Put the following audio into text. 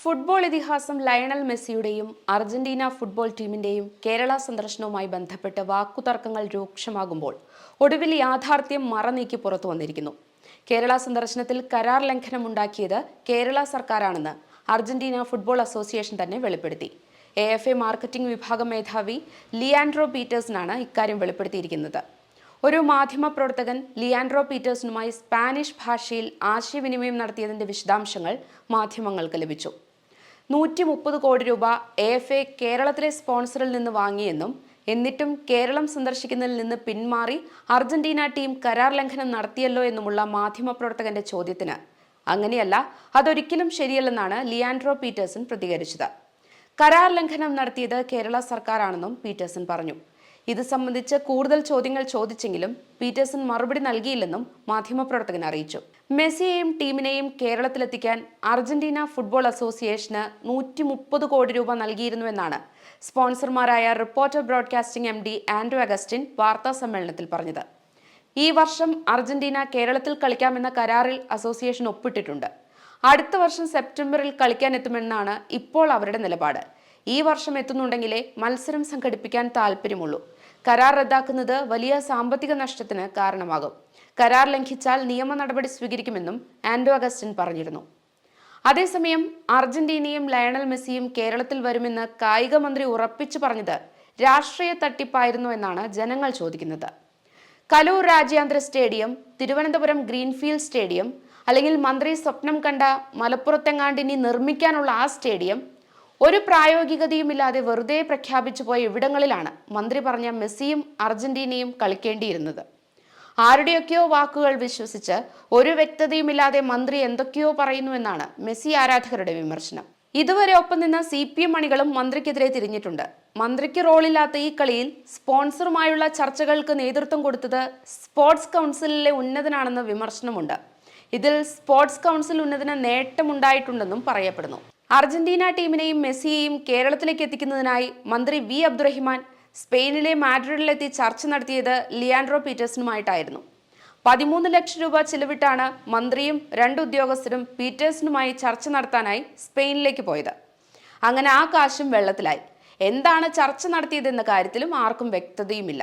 Football ഇതിഹാസം Lionel മെസ്സിയുടെയും Argentina football ടീമിന്റെയും കേരള സന്ദർശനവുമായി ബന്ധപ്പെട്ട് വാക്കുതർക്കങ്ങൾ രൂക്ഷമാകുമ്പോൾ ഒടുവിൽ യാഥാർത്ഥ്യം മറനീക്കി പുറത്തു വന്നിരിക്കുന്നു. കേരള സന്ദർശനത്തിൽ കരാർ ലംഘനമുണ്ടാക്കിയത് കേരള സർക്കാരാണെന്ന് അർജന്റീന ഫുട്ബോൾ അസോസിയേഷൻ തന്നെ വെളിപ്പെടുത്തി. എ എഫ് എ മാർക്കറ്റിംഗ് വിഭാഗം മേധാവി ലിയാൻഡ്രോ പീറ്റേഴ്സിനാണ് ഇക്കാര്യം വെളിപ്പെടുത്തിയിരിക്കുന്നത്. ഒരു മാധ്യമപ്രവർത്തകൻ ലിയാൻഡ്രോ പീറ്റേഴ്സിനുമായി സ്പാനിഷ് ഭാഷയിൽ ആശയവിനിമയം നടത്തിയതിന്റെ വിശദാംശങ്ങൾ മാധ്യമങ്ങൾക്ക് ലഭിച്ചു. നൂറ്റി മുപ്പത് കോടി രൂപ എഫ് എ കേരളത്തിലെ സ്പോൺസറിൽ നിന്ന് വാങ്ങിയെന്നും എന്നിട്ടും കേരളം സന്ദർശിക്കുന്നതിൽ നിന്ന് പിന്മാറി അർജന്റീന ടീം കരാർ ലംഘനം നടത്തിയല്ലോ എന്നുമുള്ള മാധ്യമപ്രവർത്തകന്റെ ചോദ്യത്തിന്. അങ്ങനെയല്ല അതൊരിക്കലും ശരിയല്ലെന്നാണ് ലിയാൻഡ്രോ പീറ്റേഴ്സൺ പ്രതികരിച്ചത്. കരാർ ലംഘനം നടത്തിയത് കേരള സർക്കാരാണെന്നും പീറ്റേഴ്സൺ പറഞ്ഞു. ഇത് സംബന്ധിച്ച് കൂടുതൽ ചോദ്യങ്ങൾ ചോദിച്ചെങ്കിലും പീറ്റേഴ്സൺ മറുപടി നൽകിയില്ലെന്നും മാധ്യമപ്രവർത്തകൻ അറിയിച്ചു. മെസ്സിയെയും ടീമിനെയും കേരളത്തിലെത്തിക്കാൻ അർജന്റീന ഫുട്ബോൾ അസോസിയേഷന് നൂറ്റി മുപ്പത് കോടി രൂപ നൽകിയിരുന്നുവെന്നാണ് സ്പോൺസർമാരായ Reporter broadcasting M D Andro Augustine വാർത്താ സമ്മേളനത്തിൽ പറഞ്ഞത്. ഈ വർഷം അർജന്റീന കേരളത്തിൽ കളിക്കാമെന്ന കരാറിൽ അസോസിയേഷൻ ഒപ്പിട്ടിട്ടുണ്ട്. അടുത്ത വർഷം സെപ്റ്റംബറിൽ കളിക്കാൻ എത്തുമെന്നാണ് ഇപ്പോൾ അവരുടെ നിലപാട്. ഈ വർഷം എത്തുന്നുണ്ടെങ്കിലേ മത്സരം സംഘടിപ്പിക്കാൻ താല്പര്യമുള്ളൂ. കരാർ റദ്ദാക്കുന്നത് വലിയ സാമ്പത്തിക നഷ്ടത്തിന് കാരണമാകും. കരാർ ലംഘിച്ചാൽ നിയമ നടപടി സ്വീകരിക്കുമെന്നും ആൻഡോ അഗസ്റ്റിൻ പറഞ്ഞിരുന്നു. അതേസമയം അർജന്റീനയും ലയണൽ മെസ്സിയും കേരളത്തിൽ വരുമെന്ന് കായിക മന്ത്രി ഉറപ്പിച്ചു പറഞ്ഞത് രാഷ്ട്രീയ തട്ടിപ്പായിരുന്നു എന്നാണ് ജനങ്ങൾ ചോദിക്കുന്നത്. കലൂർ രാജ്യാന്തര സ്റ്റേഡിയം തിരുവനന്തപുരം ഗ്രീൻഫീൽഡ് സ്റ്റേഡിയം അല്ലെങ്കിൽ മന്ത്രി സ്വപ്നം കണ്ട മലപ്പുറത്തെങ്ങാണ്ടിനി നിർമ്മിക്കാനുള്ള ആ സ്റ്റേഡിയം ഒരു പ്രായോഗികതയുമില്ലാതെ വെറുതെ പ്രഖ്യാപിച്ചു പോയ ഇവിടങ്ങളിലാണ് മന്ത്രി പറഞ്ഞ മെസ്സിയും അർജന്റീനയും കളിക്കേണ്ടിയിരുന്നത്. ആരുടെയൊക്കെയോ വാക്കുകൾ വിശ്വസിച്ച് ഒരു വ്യക്തതയുമില്ലാതെ മന്ത്രി എന്തൊക്കെയോ പറയുന്നുവെന്നാണ് മെസ്സി ആരാധകരുടെ വിമർശനം. ഇതുവരെ ഒപ്പം നിന്ന സി പി എം അണികളും മന്ത്രിക്കെതിരെ തിരിഞ്ഞിട്ടുണ്ട്. മന്ത്രിക്ക് റോളില്ലാത്ത ഈ കളിയിൽ സ്പോൺസറുമായുള്ള ചർച്ചകൾക്ക് നേതൃത്വം കൊടുത്തത് സ്പോർട്സ് കൗൺസിലിലെ ഉന്നതനാണെന്ന വിമർശനമുണ്ട്. ഇതിൽ സ്പോർട്സ് കൗൺസിൽ ഉന്നതന് നേട്ടമുണ്ടായിട്ടുണ്ടെന്നും പറയപ്പെടുന്നു. അർജന്റീന ടീമിനെയും മെസ്സിയെയും കേരളത്തിലേക്ക് എത്തിക്കുന്നതിനായി മന്ത്രി വി അബ്ദുറഹിമാൻ സ്പെയിനിലെ മാഡ്രിഡിലെത്തി ചർച്ച നടത്തിയത് ലിയാൻഡ്രോ പീറ്റേഴ്സണുമായിട്ടായിരുന്നു പതിമൂന്ന് ലക്ഷം രൂപ ചിലവിട്ടാണ് മന്ത്രിയും രണ്ട് ഉദ്യോഗസ്ഥരും പീറ്റേഴ്സണുമായി ചർച്ച നടത്താനായി സ്പെയിനിലേക്ക് പോയത്. അങ്ങനെ ആ കാശും വെള്ളത്തിലായി. എന്താണ് ചർച്ച നടത്തിയതെന്ന കാര്യത്തിലും ആർക്കും വ്യക്തതയുമില്ല.